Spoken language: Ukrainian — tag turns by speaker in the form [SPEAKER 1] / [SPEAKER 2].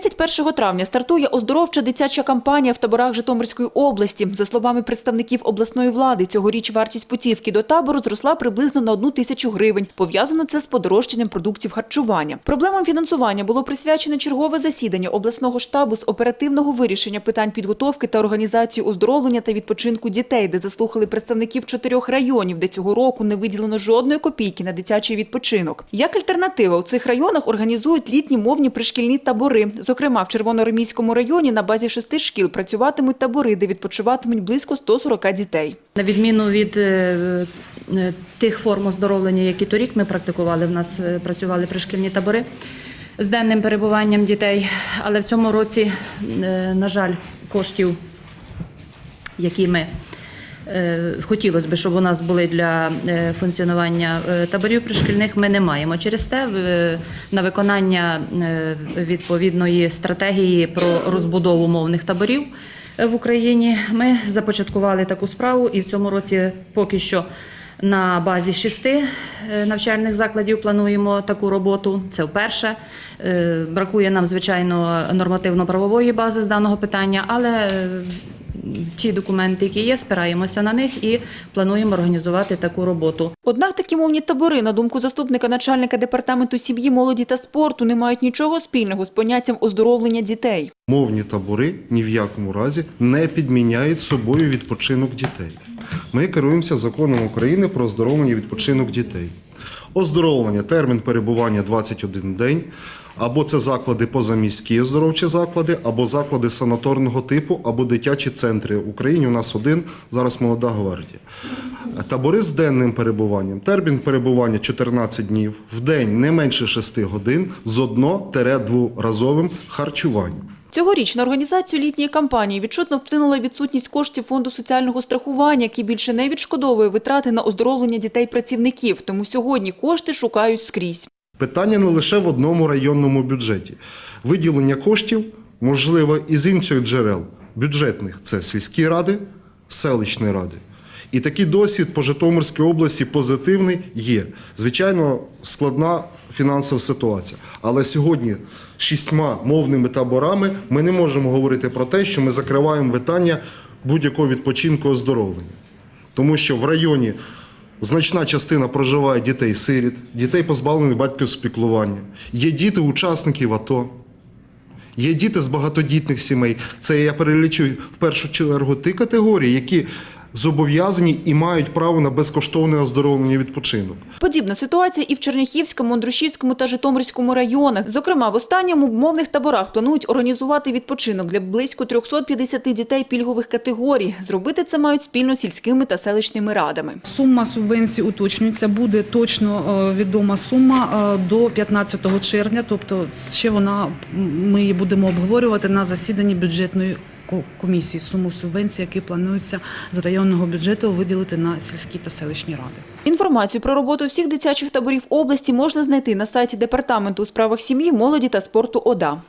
[SPEAKER 1] 31 травня стартує оздоровча дитяча кампанія в таборах Житомирської області. За словами представників обласної влади, цьогоріч вартість путівки до табору зросла приблизно на одну тисячу гривень. Пов'язано це з подорожчанням продуктів харчування. Проблемам фінансування було присвячене чергове засідання обласного штабу з оперативного вирішення питань підготовки та організації оздоровлення та відпочинку дітей, де заслухали представників чотирьох районів, де цього року не виділено жодної копійки на дитячий відпочинок. Як альтернатива у цих районах організують літні мовні пришкільні табори. Зокрема, в Червоноармійському районі на базі шести шкіл працюватимуть табори, де відпочиватимуть близько 140 дітей.
[SPEAKER 2] На відміну від е, е, тих форм оздоровлення, які торік ми практикували, в нас е, працювали пришкільні табори з денним перебуванням дітей. Але в цьому році, на жаль, коштів, які ми хотілося б, щоб у нас були для е, функціонування е, таборів пришкільних, ми не маємо. Через те е, на виконання е, відповідної стратегії про розбудову мовних таборів е, в Україні ми започаткували таку справу, і в цьому році поки що. На базі шести е, навчальних закладів плануємо таку роботу. Це вперше. Е, Бракує нам, звичайно, нормативно-правової бази з даного питання, але е, ті документи, які є, спираємося на них і плануємо організувати таку роботу.
[SPEAKER 1] Однак такі мовні табори, на думку заступника начальника департаменту сім'ї, молоді та спорту, не мають нічого спільного з поняттям оздоровлення дітей.
[SPEAKER 3] Мовні табори ні в якому разі не підміняють собою відпочинок дітей. Ми керуємося законом України про оздоровлення відпочинок дітей. Оздоровлення термін перебування 21 день. Або це заклади позаміські оздоровчі заклади, або заклади санаторного типу, або дитячі центри. В Україні у нас один зараз молода гвардія. Табори з денним перебуванням. Термін перебування 14 днів, в день не менше 6 годин з одно-дворазовим харчуванням.
[SPEAKER 1] Цьогоріч на організацію літньої кампанії відчутно вплинула відсутність коштів фонду соціального страхування, який більше не відшкодовує витрати на оздоровлення дітей-працівників. Тому сьогодні кошти шукають скрізь.
[SPEAKER 3] Питання не лише в одному районному бюджеті. Виділення коштів можливо із інших джерел бюджетних це сільські ради, селищні ради. І такий досвід по Житомирській області позитивний є. Звичайно, складна фінансова ситуація. Але сьогодні шістьма мовними таборами ми не можемо говорити про те, що ми закриваємо питання будь-якого відпочинку оздоровлення. Тому що в районі значна частина проживає дітей-сиріт, дітей позбавлених батьківського піклування. Є діти учасників АТО, є діти з багатодітних сімей. Це я перелічую в першу чергу ті категорії, які зобов'язані і мають право на безкоштовне оздоровлення відпочинок.
[SPEAKER 1] Подібна ситуація і в Черняхівському, Андрушівському та Житомирському районах. Зокрема, в останньому в мовних таборах планують організувати відпочинок для близько 350 дітей пільгових категорій. Зробити це мають спільно з сільськими та селищними радами.
[SPEAKER 4] Сума субвенції уточнюється, буде точно е, відома сума е, до 15 червня. Тобто, ще вона ми її будемо обговорювати на засіданні бюджетної комісії. Суму субвенцій, які плануються з районного бюджету виділити на сільські та селищні ради.
[SPEAKER 1] Інформацію про роботу всіх дитячих таборів області можна знайти на сайті Департаменту у справах сім'ї, молоді та спорту ОДА.